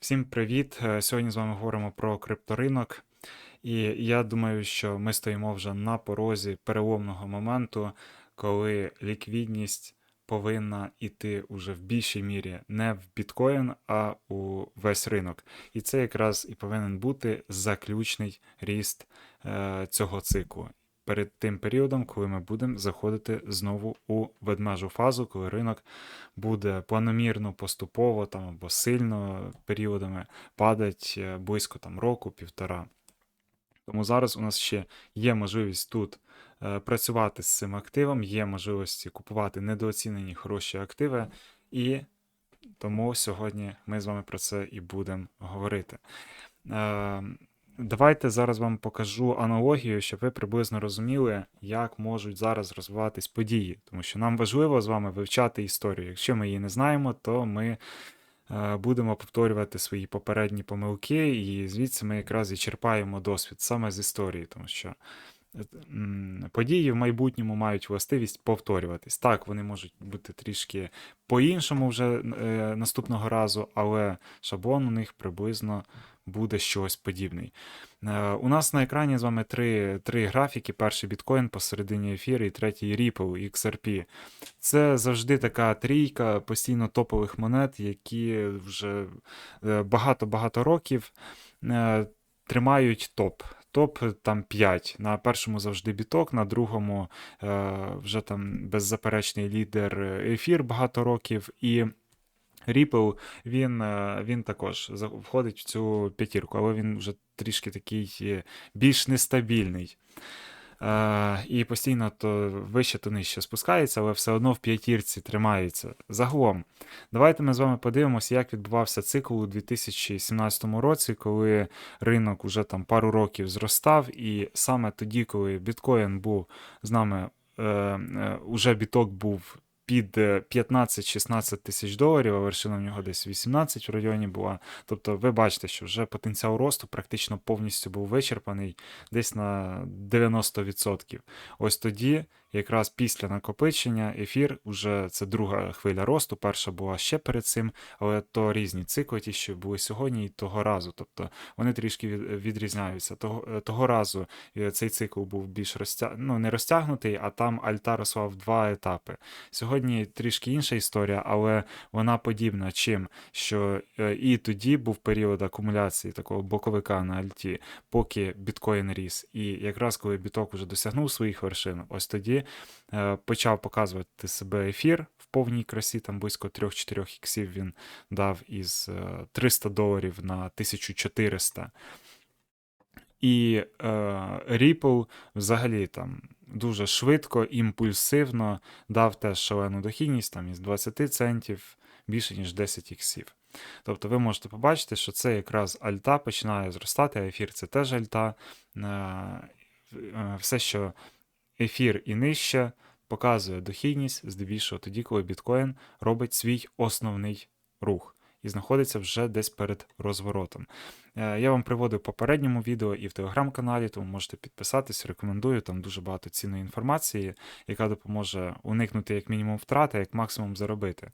Всім привіт! Е, Сьогодні з вами говоримо про крипторинок. І я думаю, що ми стоїмо вже на порозі переломного моменту, коли ліквідність повинна йти уже в більшій мірі не в біткоін, а у весь ринок. І це якраз і повинен бути заключний ріст е, цього циклу. Перед тим періодом, коли ми будемо заходити знову у ведмежу фазу, коли ринок буде планомірно, поступово там або сильно періодами падать е, близько там року, півтора. Тому зараз у нас ще є можливість тут е, працювати з цим активом, є можливості купувати недооцінені хороші активи, і тому сьогодні ми з вами про це і будемо говорити. Е, Давайте зараз вам покажу аналогію, щоб ви приблизно розуміли, як можуть зараз розвиватись події. Тому що нам важливо з вами вивчати історію. Якщо ми її не знаємо, то ми е, будемо повторювати свої попередні помилки, і звідси ми якраз і черпаємо досвід саме з історії, тому що події в майбутньому мають властивість повторюватись. Так, вони можуть бути трішки по-іншому вже е, наступного разу, але шаблон у них приблизно буде щось подібний. Е, У нас на екрані з вами три, три графіки: перший біткоін посередині ефіру і третій Ripple XRP. Це завжди така трійка постійно топових монет, які вже е, багато-багато років е, тримають топ. Топ там 5. На першому завжди біток, на другому е, вже там беззаперечний лідер ефір багато років. І Ripple, він е, він також входить в цю п'ятірку, але він вже трішки такий е, більш нестабільний. Е, і постійно то вище, то нижче спускається, але все одно в п'ятірці тримається. Загалом, давайте ми з вами подивимося, як відбувався цикл у 2017 році, коли ринок уже там пару років зростав, і саме тоді, коли біткоін був з нами, уже біток був під е, 15-16 тисяч доларів, а вершина в нього десь 18 в районі була. Тобто ви бачите, що вже потенціал росту практично повністю був вичерпаний десь на 90%. Ось тоді, якраз після накопичення, ефір уже це друга хвиля росту. Перша була ще перед цим, але то різні цикли, ті, що були сьогодні і того разу. Тобто вони трішки відрізняються. Того, е, того разу е, цей цикл був більш розтя... ну, не розтягнутий, а там альта росла в два етапи. Сьогодні трішки інша історія, але вона подібна чим, що е, і тоді був період акумуляції такого боковика на альті, поки біткоін ріс. І якраз коли біток вже досягнув своїх вершин, ось тоді почав показувати себе ефір в повній красі, там близько 3-4 іксів він дав із е, 300 доларів на 1400. І е, Ripple взагалі там дуже швидко, імпульсивно дав теж шалену дохідність там із 20 центів більше, ніж 10 іксів. Тобто ви можете побачити, що це якраз альта починає зростати, а ефір це теж альта. Е, е, Все, що ефір і нижче, показує дохідність здебільшого тоді, коли біткоін робить свій основний рух і знаходиться вже десь перед розворотом. Е, Я вам приводив попередньому відео і в телеграм-каналі, тому можете підписатись, рекомендую. Там дуже багато цінної інформації, яка допоможе уникнути як мінімум втрати, як максимум заробити.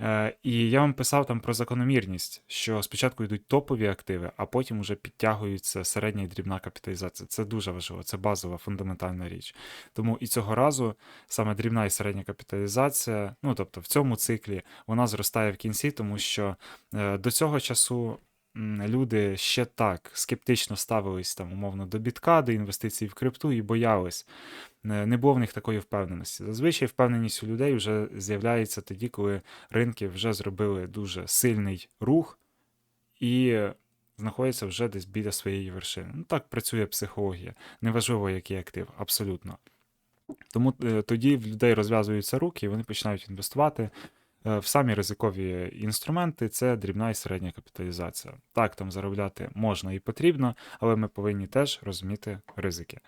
Е, І я вам писав там про закономірність, що спочатку йдуть топові активи, а потім вже підтягується середня і дрібна капіталізація. Це дуже важливо, це базова фундаментальна річ. Тому і цього разу саме дрібна і середня капіталізація, ну тобто в цьому циклі, вона зростає в кінці, тому що е, до цього часу люди ще так скептично ставились там умовно до бітка, до інвестицій в крипту і боялись. Не було в них такої впевненості. Зазвичай впевненість у людей вже з'являється тоді, коли ринки вже зробили дуже сильний рух і знаходяться вже десь біля своєї вершини. Ну так працює психологія. Неважливо, який актив, абсолютно. Тому е, тоді в людей розв'язуються руки, і вони починають інвестувати в самі ризикові інструменти. Це дрібна і середня капіталізація. Так, там заробляти можна і потрібно, але ми повинні теж розуміти ризики.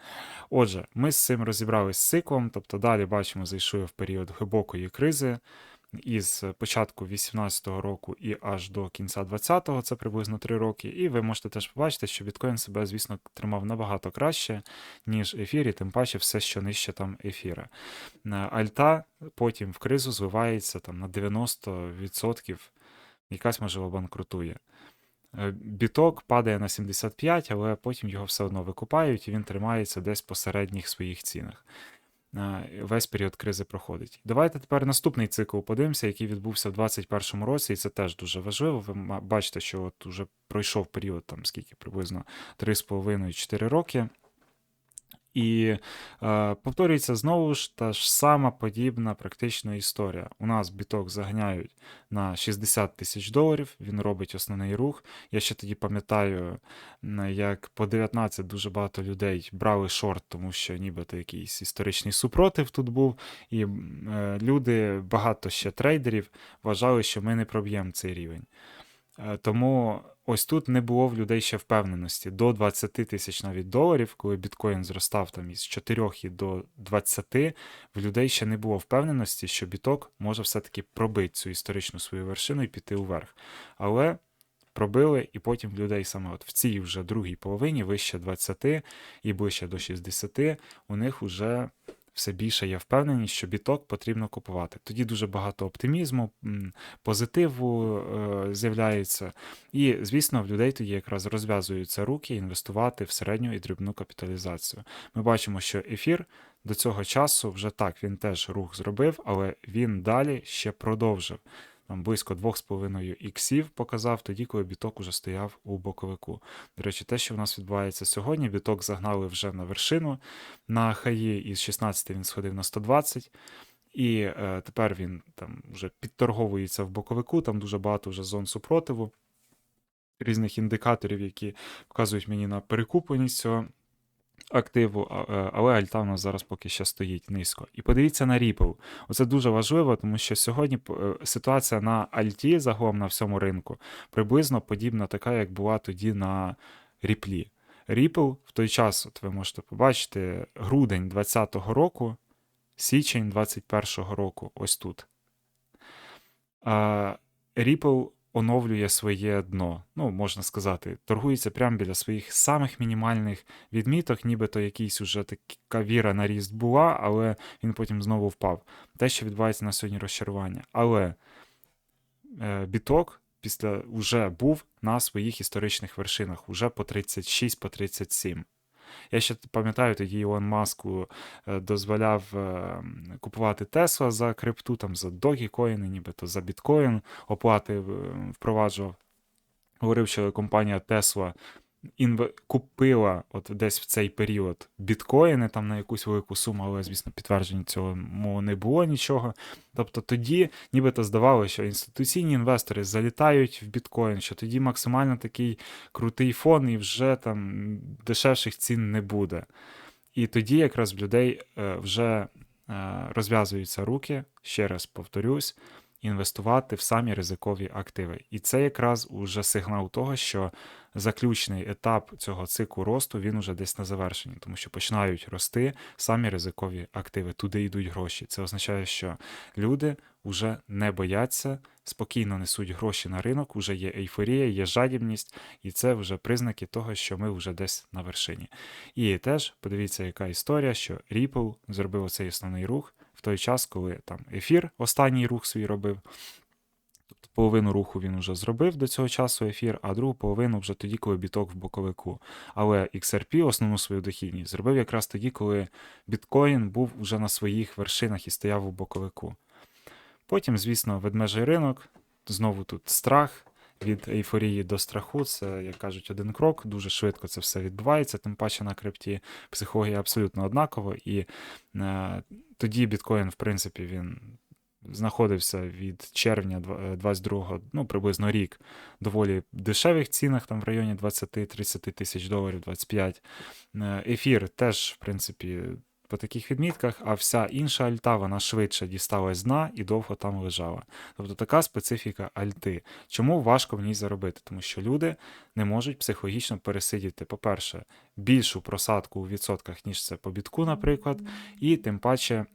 Отже, ми з цим розібрались з циклом, тобто далі бачимо, зайшли в період глибокої кризи. Із початку 18-го року і аж до кінця 20-го, це приблизно 3 роки. І ви можете теж побачити, що біткоін себе, звісно, тримав набагато краще, ніж ефір, і тим паче все, що нижче там ефіра. Е, Альта потім в кризу звивається там на 90%. якась, можливо, банкрутує. Е, Біток падає на 75, але потім його все одно викупають, і він тримається десь по середніх своїх цінах. Весь період кризи проходить. Давайте тепер наступний цикл подивимося, який відбувся в 2021 році, і це теж дуже важливо. Ви бачите, що от уже пройшов період, там скільки приблизно 3,5-4 роки. І е, повторюється знову ж та ж сама подібна практично історія. У нас біток заганяють на 60 тисяч доларів, він робить основний рух. Я ще тоді пам'ятаю, як по 19 дуже багато людей брали шорт, тому що нібито якийсь історичний супротив тут був. І е, люди, багато ще трейдерів, вважали, що ми не проб'ємо цей рівень. Е, Тому ось тут не було в людей ще впевненості. До 20 тисяч навіть доларів, коли біткоін зростав там із 4 до 20, в людей ще не було впевненості, що біток може все-таки пробити цю історичну свою вершину і піти вверх. Але пробили, і потім в людей саме от в цій вже другій половині, вище 20 і ближче до 60, у них вже все більше є впевненість, що біток потрібно купувати. Тоді дуже багато оптимізму, позитиву е, з'являється. І, звісно, в людей тоді якраз розв'язуються руки інвестувати в середню і дрібну капіталізацію. Ми бачимо, що ефір до цього часу вже так, він теж рух зробив, але він далі ще продовжив. Там близько 2,5 іксів показав тоді, коли біток уже стояв у боковику. До речі, те, що в нас відбувається сьогодні, біток загнали вже на вершину на хаї, із 16 він сходив на 120. І е, тепер він там вже підторговується в боковику, там дуже багато вже зон супротиву, різних індикаторів, які вказують мені на перекупленість цього активу, е, але альта у нас зараз поки ще стоїть низько. І подивіться на Ripple. Оце дуже важливо, тому що сьогодні е, ситуація на альті загалом на всьому ринку приблизно подібна така, як була тоді на Ріплі. Ripple в той час, от ви можете побачити, грудень 2020 року, січень 2021 року, ось тут. Ripple оновлює своє дно. Ну, можна сказати, торгується прямо біля своїх самих мінімальних відміток, нібито якийсь уже така віра на ріст була, але він потім знову впав. Те, що відбувається на сьогодні розчарування. Але е, біток після вже був на своїх історичних вершинах, уже по 36, по 37. Я ще пам'ятаю, тоді Ілон Маску е, дозволяв е, купувати Тесла за крипту, там за Dogecoin, нібито за біткоін оплати е, впроваджував. Говорив, що компанія Tesla інве... купила от десь в цей період біткоїни там на якусь велику суму, але, звісно, підтвердження цього не було нічого. Тобто тоді нібито здавалося, що інституційні інвестори залітають в біткоін, що тоді максимально такий крутий фон і вже там дешевших цін не буде. І тоді якраз в людей е, вже е, розв'язуються руки, ще раз повторюсь, інвестувати в самі ризикові активи. І це якраз уже сигнал того, що заключний етап цього циклу росту він уже десь на завершенні, тому що починають рости самі ризикові активи. Туди йдуть гроші. Це означає, що люди вже не бояться, спокійно несуть гроші на ринок, вже є ейфорія, є жадібність, і це вже признаки того, що ми вже десь на вершині. І теж подивіться, яка історія, що Ripple зробив оцей основний рух той час, коли там ефір останній рух свій робив. Тобто половину руху він вже зробив до цього часу ефір, а другу половину вже тоді, коли біток в боковику. Але XRP основну свою дохідність зробив якраз тоді, коли біткоін був уже на своїх вершинах і стояв у боковику. Потім, звісно, ведмежий ринок, знову тут страх. Від ейфорії до страху, це, як кажуть, один крок. Дуже швидко це все відбувається, тим паче на крипті психологія абсолютно однакова. І е, тоді біткоін, в принципі, він знаходився від червня 22-го, ну, приблизно рік, доволі дешевих цінах, там в районі 20-30 тисяч доларів, 25. Е, Ефір теж, в принципі, по таких відмітках, а вся інша альта вона швидше дісталась з дна і довго там лежала. Тобто така специфіка альти. Чому важко в ній заробити? Тому що люди не можуть психологічно пересидіти, по-перше, більшу просадку у відсотках, ніж це по бітку, наприклад, і тим паче,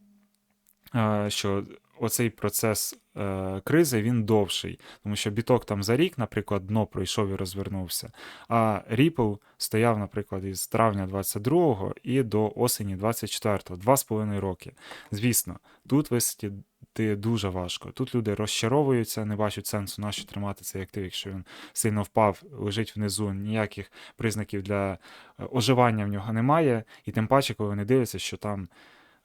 е, що оцей процес е, кризи він довший, тому що біток там за рік, наприклад, дно пройшов і розвернувся. А Ripple стояв, наприклад, із травня 22-го і до осені 24-го, два з половиною роки. Звісно, тут висоті йти дуже важко. Тут люди розчаровуються, не бачать сенсу нащо тримати цей актив, якщо він сильно впав, лежить внизу, ніяких признаків для е, оживання в нього немає. І тим паче, коли вони дивляться, що там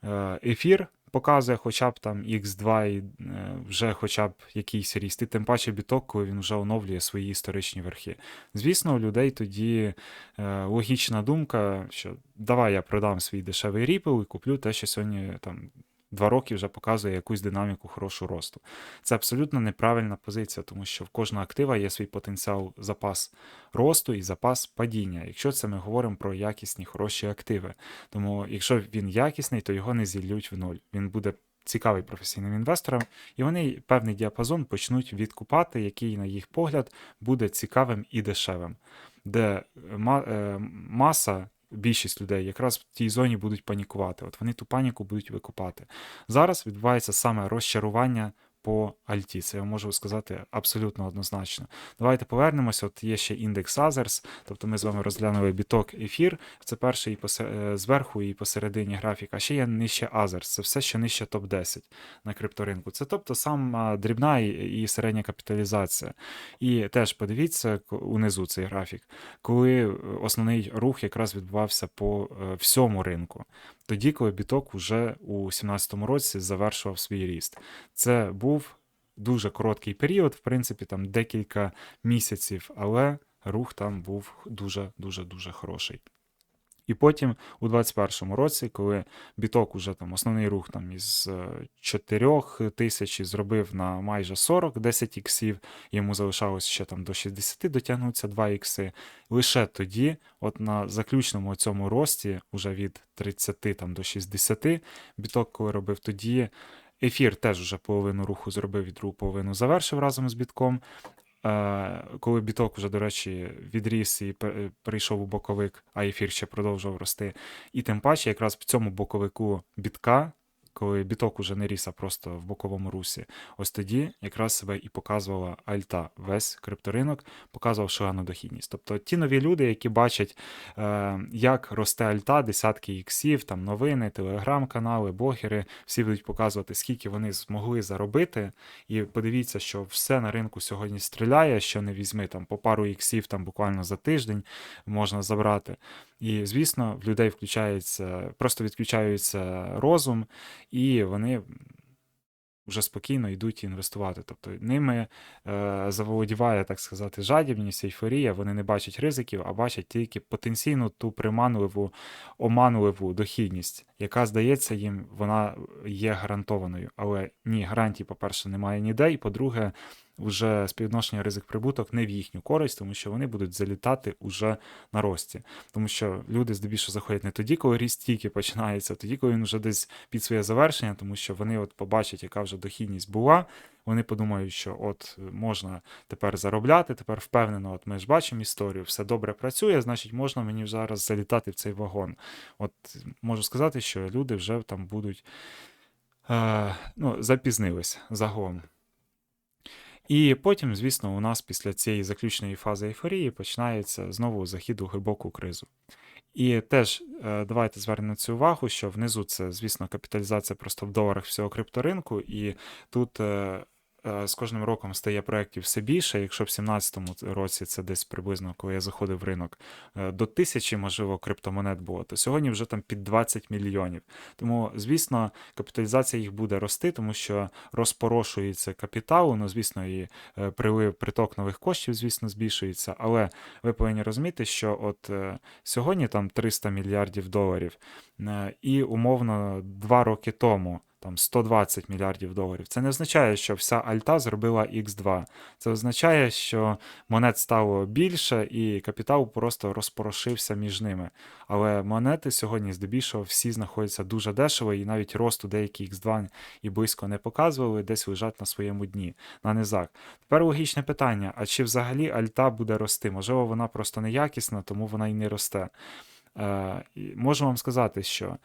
е, ефір показує хоча б там X2 і е, вже хоча б якийсь ріст, і тим паче біток, коли він вже оновлює свої історичні верхи. Звісно, у людей тоді е, логічна думка, що давай я продам свій дешевий ріпл і куплю те, що сьогодні там. Два роки вже показує якусь динаміку хорошу росту. Це абсолютно неправильна позиція, тому що в кожного актива є свій потенціал запас росту і запас падіння. Якщо це ми говоримо про якісні хороші активи. Тому, якщо він якісний, то його не зіллють в нуль. Він буде цікавий професійним інвесторам, і вони певний діапазон почнуть відкупати, який, на їх погляд, буде цікавим і дешевим, де е, маса. Більшість людей якраз в тій зоні будуть панікувати. От вони ту паніку будуть викупати. Зараз відбувається саме розчарування по альті. Це я можу сказати абсолютно однозначно. Давайте повернемося. От є ще індекс Азерс, тобто ми з вами розглянули біток ефір. Це перший і посе- е, зверху і посередині графік. А ще є нижче Азерс. Це все, що нижче топ-10 на крипторинку. Це тобто сама дрібна і, і середня капіталізація. І теж подивіться унизу цей графік, коли е, основний рух якраз відбувався по е, всьому ринку. Тоді, коли біток уже у 2017 році завершував свій ріст. Це був дуже короткий період, в принципі, там декілька місяців, але рух там був дуже дуже дуже хороший. І потім у 2021 році, коли біток уже там основний рух там із 4 тисяч зробив на майже 40, 10 іксів, йому залишалось ще там до 60 дотягнуться 2 ікси. Лише тоді, от на заключному цьому рості, уже від 30 там до 60, біток, коли робив тоді. Ефір теж вже половину руху зробив і другу половину завершив разом з бітком. Е, Коли біток вже, до речі, відріс і пе- перейшов у боковик, а ефір ще продовжував рости. І тим паче, якраз в цьому боковику бітка, коли біток уже не ріс, а просто в боковому русі, ось тоді якраз себе і показувала альта. Весь крипторинок показував шалену дохідність. Тобто ті нові люди, які бачать, е, як росте альта, десятки іксів, там новини, телеграм-канали, блогери, всі будуть показувати, скільки вони змогли заробити. І подивіться, що все на ринку сьогодні стріляє, що не візьми там по пару іксів там буквально за тиждень можна забрати. І, звісно, в людей включається, просто відключається розум, і вони вже спокійно йдуть інвестувати. Тобто ними е, заволодіває, так сказати, жадібність, ейфорія. Вони не бачать ризиків, а бачать тільки потенційну ту приманливу, оманливу дохідність, яка здається їм, вона є гарантованою. Але ні, гарантій, по-перше, немає ніде. І по-друге, вже співвідношення ризик-прибуток не в їхню користь, тому що вони будуть залітати уже на рості. Тому що люди здебільшого заходять не тоді, коли ріст тільки починається, а тоді, коли він вже десь під своє завершення, тому що вони от побачать, яка вже дохідність була. Вони подумають, що от можна тепер заробляти, тепер впевнено, от ми ж бачимо історію, все добре працює, значить можна мені зараз залітати в цей вагон. От можу сказати, що люди вже там будуть е, ну, запізнились загалом. І потім, звісно, у нас після цієї заключної фази ейфорії починається знову захід у глибоку кризу. І теж е, давайте звернемо цю увагу, що внизу це, звісно, капіталізація просто в доларах всього крипторинку, і тут е, з кожним роком стає проєктів все більше. Якщо в 2017 році це десь приблизно, коли я заходив в ринок, е, до тисячі, можливо, криптомонет було, то сьогодні вже там під 20 мільйонів. Тому, звісно, капіталізація їх буде рости, тому що розпорошується капітал, ну, звісно, і е, прилив приток нових коштів, звісно, збільшується. Але ви повинні розуміти, що от е, сьогодні там 300 мільярдів доларів, е, і умовно два роки тому. Там 120 мільярдів доларів. Це не означає, що вся альта зробила X2. Це означає, що монет стало більше і капітал просто розпорошився між ними. Але монети сьогодні здебільшого всі знаходяться дуже дешево, і навіть росту деякі X2 і близько не показували, десь лежать на своєму дні, на низах. Тепер логічне питання: а чи взагалі альта буде рости? Можливо, вона просто неякісна, тому вона і не росте. Е, можу вам сказати, що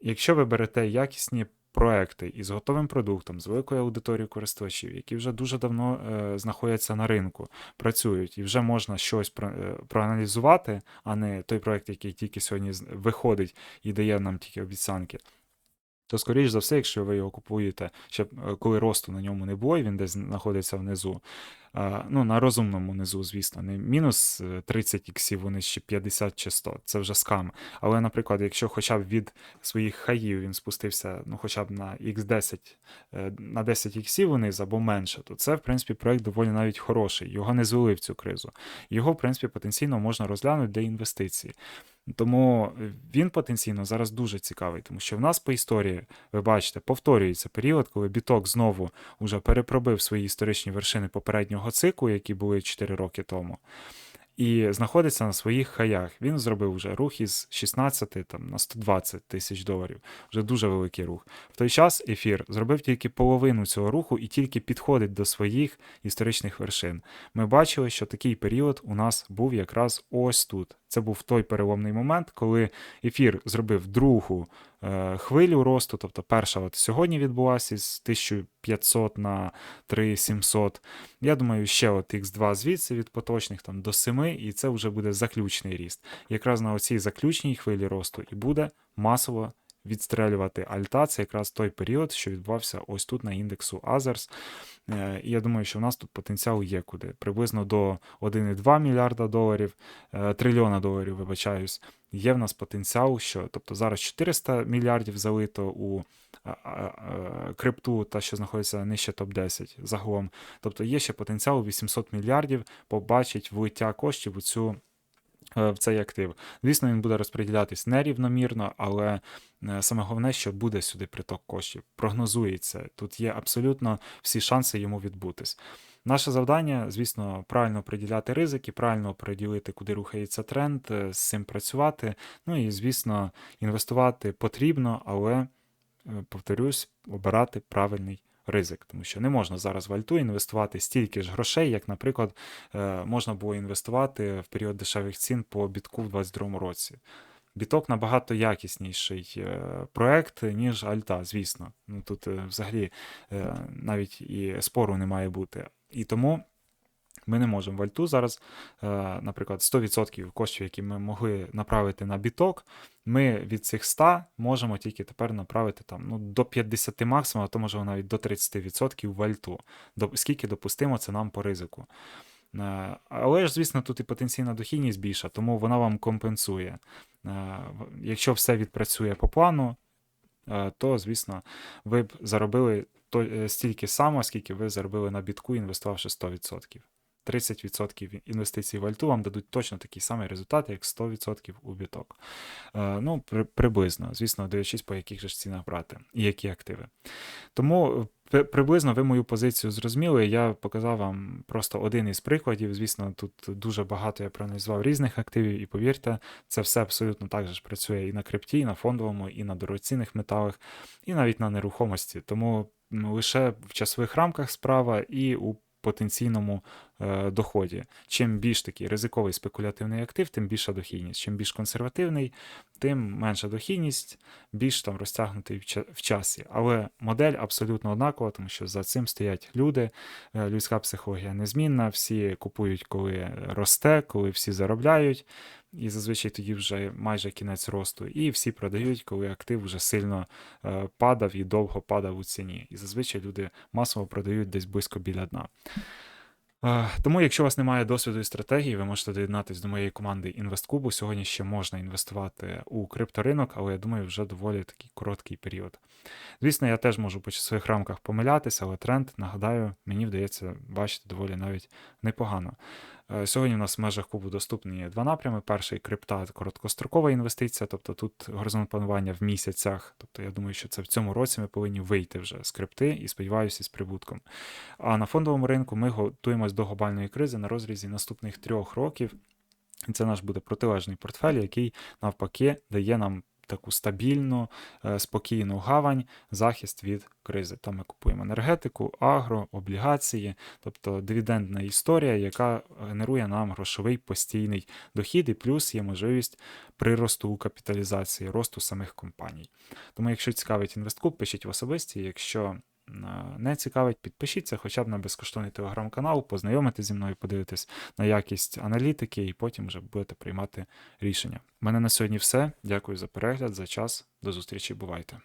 якщо ви берете якісні проекти із готовим продуктом, з великою аудиторією користувачів, які вже дуже давно е, знаходяться на ринку, працюють, і вже можна щось про, е, проаналізувати, а не той проект, який тільки сьогодні виходить і дає нам тільки обіцянки. то, скоріш за все, якщо ви його купуєте, ще коли росту на ньому не було, і він десь знаходиться внизу, ну, на розумному низу, звісно, не мінус е, 30 іксів, вони ще 50 чи 100, це вже скам. Але, наприклад, якщо хоча б від своїх хаїв він спустився, ну, хоча б на X10, е, на 10 іксів вниз або менше, то це, в принципі, проект доволі навіть хороший. Його не звели в цю кризу. Його, в принципі, потенційно можна розглянути для інвестицій. Тому він потенційно зараз дуже цікавий, тому що в нас по історії, ви бачите, повторюється період, коли біток знову вже перепробив свої історичні вершини попереднього циклу, які були 4 роки тому, і знаходиться на своїх хаях. Він зробив вже рух із 16 там, на 120 тисяч доларів. Вже дуже великий рух. В той час ефір зробив тільки половину цього руху і тільки підходить до своїх історичних вершин. Ми бачили, що такий період у нас був якраз ось тут. Це був той переломний момент, коли ефір зробив другу е, хвилю росту, тобто перша от сьогодні відбулася з 1500 на 3700. Я думаю, ще от X2 звідси від поточних там до 7, і це вже буде заключний ріст. Якраз на оцій заключній хвилі росту і буде масово відстрелювати альта. Це якраз той період, що відбувався ось тут на індексу Азерс. Е, І я думаю, що в нас тут потенціал є куди. Приблизно до 1,2 мільярда доларів, е, трильйона доларів, вибачаюсь. Є в нас потенціал, що тобто зараз 400 мільярдів залито у а, крипту, та що знаходиться нижче топ-10 загалом. Тобто є ще потенціал 800 мільярдів побачить влиття коштів у цю. Е, В цей актив. Звісно, він буде розподілятись нерівномірно, але е, саме головне, що буде сюди приток коштів. Прогнозується. Тут є абсолютно всі шанси йому відбутись. Наше завдання, звісно, правильно приділяти ризики, правильно приділити, куди рухається тренд, е, з цим працювати. Ну і, звісно, інвестувати потрібно, але, повторюсь, обирати правильний ризик, тому що не можна зараз в альту інвестувати стільки ж грошей, як, наприклад, е, можна було інвестувати в період дешевих цін по бітку в 2022 році. Біток набагато якісніший е, проект, ніж Альта, звісно. Ну тут е, взагалі навіть і спору не має бути. І тому ми не можемо в Альту зараз, е, наприклад, 100% коштів, які ми могли направити на біток, ми від цих 100 можемо тільки тепер направити там, ну, до 50 максимум, а то можливо навіть до 30% в Альту. Скільки допустимо це нам по ризику. Е, Але ж, звісно, тут і потенційна дохідність більша, тому вона вам компенсує. Е, Якщо все відпрацює по плану, то, звісно, ви б заробили стільки само, скільки ви заробили на бітку, інвестувавши 100%. 30% інвестицій в альту вам дадуть точно такий самий результат, як 100% у біток. Е, ну, при, приблизно, звісно, дивлячись, по яких же цінах брати і які активи. Тому при- приблизно ви мою позицію зрозуміли. Я показав вам просто один із прикладів. Звісно, тут дуже багато я проаналізував різних активів, і повірте, це все абсолютно так же ж працює і на крипті, і на фондовому, і на дорогоцінних металах, і навіть на нерухомості. Тому лише в часових рамках справа і у потенційному е, доході. Чим більш такий ризиковий спекулятивний актив, тим більша дохідність. Чим більш консервативний, тим менша дохідність, більш там розтягнутий в часі. Але модель абсолютно однакова, тому що за цим стоять люди. Е, Людська психологія незмінна, всі купують, коли росте, коли всі заробляють. І зазвичай тоді вже майже кінець росту. І всі продають, коли актив вже сильно е, падав і довго падав у ціні. І зазвичай люди масово продають десь близько біля дна. Тому, якщо у вас немає досвіду і стратегії, ви можете доєднатися до моєї команди інвесткубу. Сьогодні ще можна інвестувати у крипторинок, але я думаю, вже доволі такий короткий період. Звісно, я теж можу по часових рамках помилятися, але тренд, нагадаю, мені вдається бачити доволі навіть непогано. Е, Сьогодні у нас в межах кубу доступні два напрями. Перший крипта короткострокова інвестиція, тобто тут горизонт планування в місяцях. Тобто я думаю, що це в цьому році ми повинні вийти вже з крипти і сподіваюся, з прибутком. А на фондовому ринку ми готуємось до глобальної кризи на розрізі наступних трьох років. І це наш буде протилежний портфель, який навпаки дає нам таку стабільну, е, спокійну гавань, захист від кризи. Там ми купуємо енергетику, агро, облігації, тобто дивідендна історія, яка генерує нам грошовий постійний дохід, і плюс є можливість приросту у капіталізації, росту самих компаній. Тому, якщо цікавить інвесткуп, пишіть в особисті. Якщо не цікавить, підпишіться хоча б на безкоштовний телеграм-канал, познайомитись зі мною, подивитись на якість аналітики, і потім вже будете приймати рішення. У мене на сьогодні все. Дякую за перегляд, за час. До зустрічі. Бувайте.